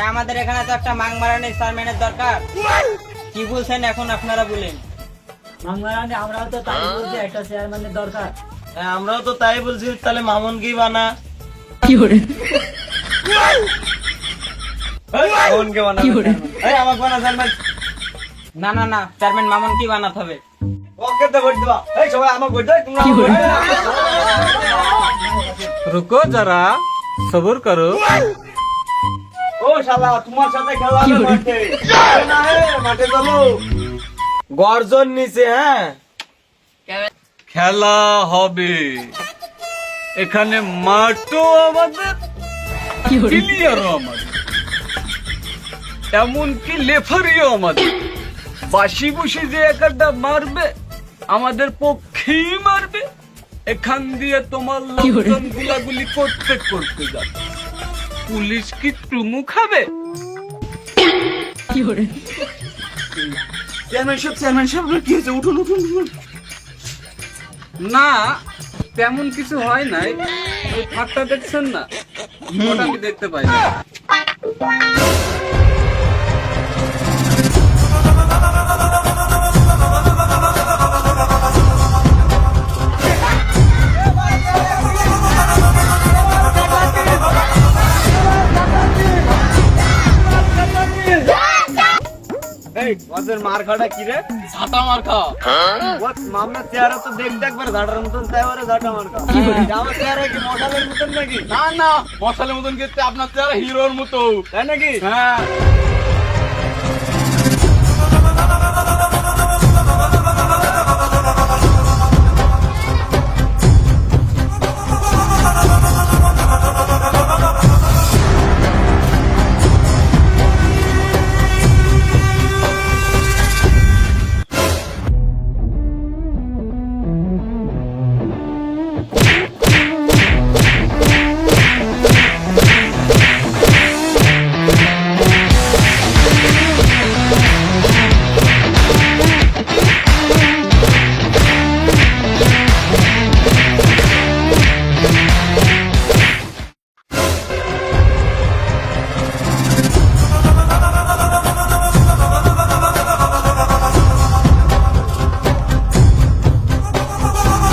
হ্যাঁ, আমাদের এখানে তো একটা মাং মারানি চেয়ারম্যানের দরকার। কি বলছেন এখন আপনারা বলেন। আমরাও তো তাই হ্যাঁ। বলছি একটা চেয়ারম্যানের দরকার। হ্যাঁ আমরাও তো তাই বলছি তাহলে মামুন কি বানা কি করে মামুনকে বানা না না না চেয়ারম্যান মামুন কি বানাতে হবে রুকো যারা সবর করো। শালা তোমার সাথে খেলা হবে মাঠে। না হে, মাঠে চলো গর্জন নিচে হ্যাঁ? খেলা হবে। এখানে মাঠও আমাদের প্লেয়ারও আমাদের। এমনকি লেফারিও আমাদের। বাসি বুসি যে একটা মারবে আমাদের পক্ষেই মারবে। এখান দিয়ে তোমার লোকজন গুলাগুলি করতে করতে যাবে। পুলিশ কি টুমু খাবে? চেয়ারম্যান সাহেব চেয়ারম্যান সাহেব কি হয়েছে? উঠুন উঠুন উঠুন। না তেমন কিছু হয় নাই। ওই ফাঁকটা দেখছেন না? ওটা আমি দেখতে পাই না। ওদের মার খাটা কি রে? ছাতা মার খা ও মামলা চেহারা তো দেখতে একবার ঝাটার মতন তাই ওরে ঝাটা মার খা আমার চেহারা কি মশালের মতন নাকি? না না মশালের মতন কিন্তু আপনার চেহারা হিরোর মতো। তাই নাকি? হ্যাঁ।